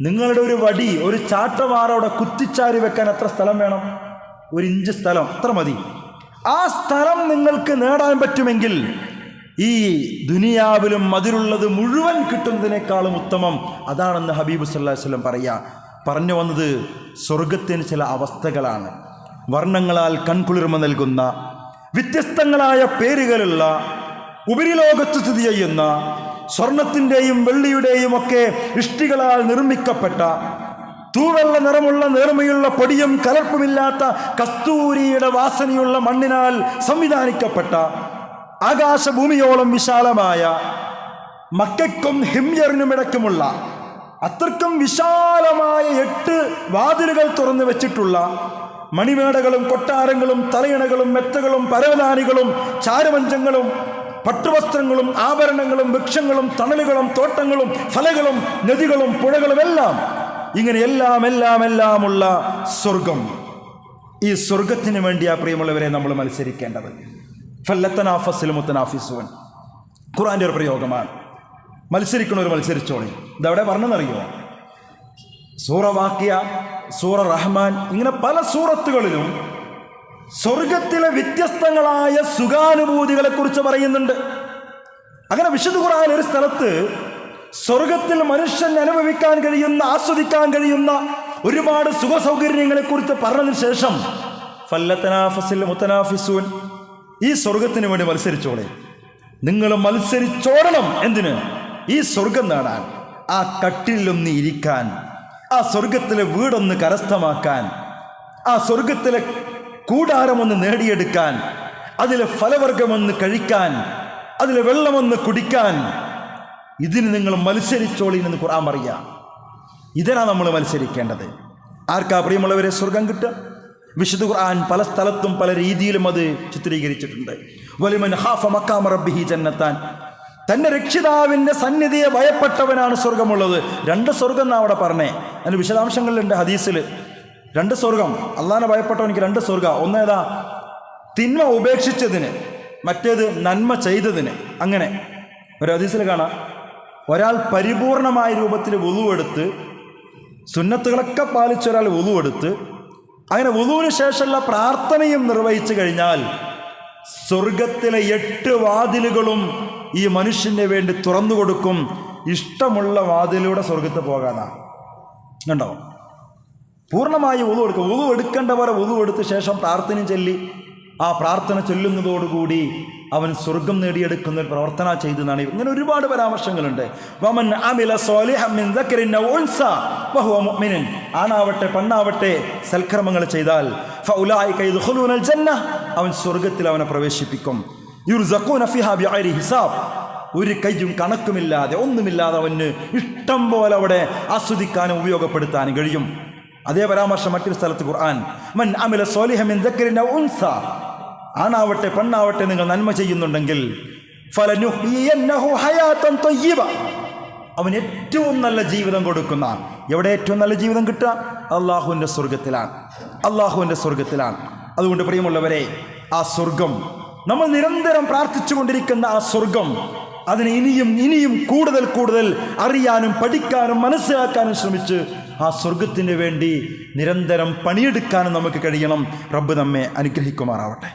നിങ്ങളുടെ ഒരു വടി ഒരു ചാട്ടവാറോടെ കുത്തിച്ചാരി വെക്കാൻ എത്ര സ്ഥലം വേണം? ഒരു ഇഞ്ച് സ്ഥലം അത്ര മതി. ആ സ്ഥലം നിങ്ങൾക്ക് നേടാൻ പറ്റുമെങ്കിൽ ഈ ദുനിയാവിലും മതിലുള്ളത് മുഴുവൻ കിട്ടുന്നതിനേക്കാളും ഉത്തമം അതാണെന്ന് ഹബീബ് സല്ലാ വല്ലം പറയുക പറഞ്ഞു വന്നത് സ്വർഗത്തിന് ചില അവസ്ഥകളാണ്. വർണങ്ങളാൽ കൺകുളിർമ നൽകുന്ന വ്യത്യസ്തങ്ങളായ പേരുകളുള്ള ഉപരിലോകത്ത് സ്ഥിതി ചെയ്യുന്ന സ്വർണത്തിന്റെയും വെള്ളിയുടെയും ഒക്കെ ഇഷ്ടികളാൽ നിർമ്മിക്കപ്പെട്ട തൂവെള്ള നിറമുള്ള നേർമയുള്ള പൊടിയും കലർപ്പുമില്ലാത്ത കസ്തൂരിയുടെ വാസനയുള്ള മണ്ണിനാൽ സംവിധാനിക്കപ്പെട്ട ആകാശഭൂമിയോളം വിശാലമായ മക്കയ്ക്കും ഹിംയറിനും ഇടയ്ക്കുമുള്ള അത്രക്കും വിശാലമായ എട്ട് വാതിലുകൾ തുറന്നു വെച്ചിട്ടുള്ള മണിമേടകളും കൊട്ടാരങ്ങളും തലയിണകളും മെത്തകളും പരവതാനികളും ചാരമഞ്ചങ്ങളും പട്ടുവസ്ത്രങ്ങളും ആഭരണങ്ങളും വൃക്ഷങ്ങളും തണലുകളും തോട്ടങ്ങളും ഫലകളും നദികളും പുഴകളും എല്ലാം ഇങ്ങനെ എല്ലാം എല്ലാം എല്ലാമുള്ള സ്വർഗം. ഈ സ്വർഗത്തിന് വേണ്ടിയാ പ്രിയമുള്ളവരെ നമ്മൾ മത്സരിക്കേണ്ടത്. ഫല്ലത്തനാഫസിൽ മുത്തനാഫിസുവൻ ഖുറാന്റെ ഒരു പ്രയോഗമാണ്. മത്സരിക്കണവർ മത്സരിച്ചോളി. ഇതവിടെ പറഞ്ഞെന്നറിയോ സൂറ വാക്യ സൂറ റഹ്മാൻ ഇങ്ങനെ പല സൂറത്തുകളിലും സ്വർഗത്തിലെ വ്യത്യസ്തങ്ങളായ സുഖാനുഭൂതികളെ കുറിച്ച് പറയുന്നുണ്ട്. അങ്ങനെ വിശുദ്ധ ഖുർആൻ ഒരു സ്ഥലത്ത് സ്വർഗത്തിൽ മനുഷ്യൻ അനുഭവിക്കാൻ കഴിയുന്ന ആസ്വദിക്കാൻ കഴിയുന്ന ഒരുപാട് സുഖ സൗകര്യങ്ങളെ കുറിച്ച് പറഞ്ഞതിന് ശേഷം ഫല്ലത്തനാഫസിൽ മുത്തനാഫിസൂൻ ഈ സ്വർഗത്തിന് വേണ്ടി മത്സരിച്ചോളെ. നിങ്ങൾ മത്സരിച്ചോടണം എന്തിന്? ഈ സ്വർഗം നേടാൻ ആ കട്ടിലൊന്ന് ഇരിക്കാൻ. ആ സ്വർഗത്തിലെ വീടൊന്ന് കരസ്ഥമാക്കാൻ ആ സ്വർഗത്തിലെ കൂടാരമൊന്ന് നേടിയെടുക്കാൻ അതിലെ ഫലവർഗമൊന്ന് കഴിക്കാൻ അതിലെ വെള്ളമൊന്ന് കുടിക്കാൻ ഇതിന് നിങ്ങൾ മത്സരിച്ചോളി എന്ന് ഖുർആൻ പറയാം ഇതിനാണ് നമ്മൾ മത്സരിക്കേണ്ടത്? ആർക്കാ പ്രിയമുള്ളവരെ സ്വർഗം കിട്ടുക? വിശുദ്ധ ഖുർആൻ പല സ്ഥലത്തും പല രീതിയിലും അത് ചിത്രീകരിച്ചിട്ടുണ്ട്. വലിമൻ ഹാഫ മക്കാമറബിഹി ജന്നത്താൻ. തന്റെ രക്ഷിതാവിന്റെ സന്നിധിയെ ഭയപ്പെട്ടവനാണ് സ്വർഗമുള്ളത്. രണ്ട് സ്വർഗം എന്നാണ് അവിടെ പറഞ്ഞേ? അതിന് വിശദാംശങ്ങളിലുണ്ട് ഹദീസിൽ രണ്ട് സ്വർഗം. അള്ളാനെ ഭയപ്പെട്ടവനിക്ക് രണ്ട് സ്വർഗം. ഒന്നേതാ തിന്മ ഉപേക്ഷിച്ചതിന്. മറ്റേത് നന്മ ചെയ്തതിന്. അങ്ങനെ. ഒരു ഹദീസിൽ കാണാം. ഒരാൾ പരിപൂർണമായ രൂപത്തിൽ വുളുവെടുത്ത് സുന്നത്തുകളൊക്കെ പാലിച്ച ഒരാൾ വുളുവെടുത്ത് അങ്ങനെ വുളുവിന് ശേഷമുള്ള പ്രാർത്ഥനയും നിർവഹിച്ചു കഴിഞ്ഞാൽ സ്വർഗത്തിലെ എട്ട് വാതിലുകളും ഈ മനുഷ്യന് വേണ്ടി തുറന്നു കൊടുക്കും ഇഷ്ടമുള്ള വാതിലൂടെ സ്വർഗത്ത് പോകാനാ. കണ്ടോ? പൂർണമായി ഉതു എടുക്കുക ഉതു എടുക്കേണ്ട പോലെ ഉതു എടുത്ത ശേഷം പ്രാർത്ഥന ചൊല്ലി. ആ പ്രാർത്ഥന ചൊല്ലുന്നതോടുകൂടി അവൻ സ്വർഗം നേടിയെടുക്കുന്ന ഒരു പ്രവർത്തന ചെയ്തെന്നാണ് ഇങ്ങനെ ഒരുപാട് പരാമർശങ്ങളുണ്ട്. വമൻ ആണാവട്ടെ പെണ്ണാവട്ടെ സൽക്രമങ്ങൾ ചെയ്താൽ അവൻ സ്വർഗത്തിൽ അവനെ പ്രവേശിപ്പിക്കും. യുർസഖൂന ഫിഹാ ബിഅരി ഹിസാബ്. ഒരു കയ്യും കണക്കുമില്ലാതെ ഒന്നുമില്ലാതെ അവന് ഇഷ്ടം പോലെ അവിടെ ആസ്വദിക്കാനും ഉപയോഗപ്പെടുത്താനും കഴിയും. അതേ പരാമർശം മറ്റൊരു സ്ഥലത്ത് ഖുർആൻ. മൻ അമില സോലിഹമിൻ ഉൻസ. ആണാവട്ടെ പെണ്ണാവട്ടെ നിങ്ങൾ നന്മ ചെയ്യുന്നുണ്ടെങ്കിൽ അവൻ ഏറ്റവും നല്ല ജീവിതം കൊടുക്കുന്ന എവിടെ ഏറ്റവും നല്ല ജീവിതം കിട്ടുക? അള്ളാഹുവിന്റെ സ്വർഗത്തിലാണ് അള്ളാഹുവിന്റെ സ്വർഗത്തിലാണ് അതുകൊണ്ട് പ്രിയമുള്ളവരെ ആ സ്വർഗം നമ്മൾ നിരന്തരം പ്രാർത്ഥിച്ചുകൊണ്ടിരിക്കുന്ന ആ സ്വർഗം അതിനെ ഇനിയും ഇനിയും കൂടുതൽ കൂടുതൽ അറിയാനും പഠിക്കാനും മനസ്സിലാക്കാനും ശ്രമിച്ച് ആ സ്വർഗത്തിന് വേണ്ടി നിരന്തരം പണിയെടുക്കാനും നമുക്ക് കഴിയണം. റബ്ബ് നമ്മെ അനുഗ്രഹിക്കുമാറാവട്ടെ.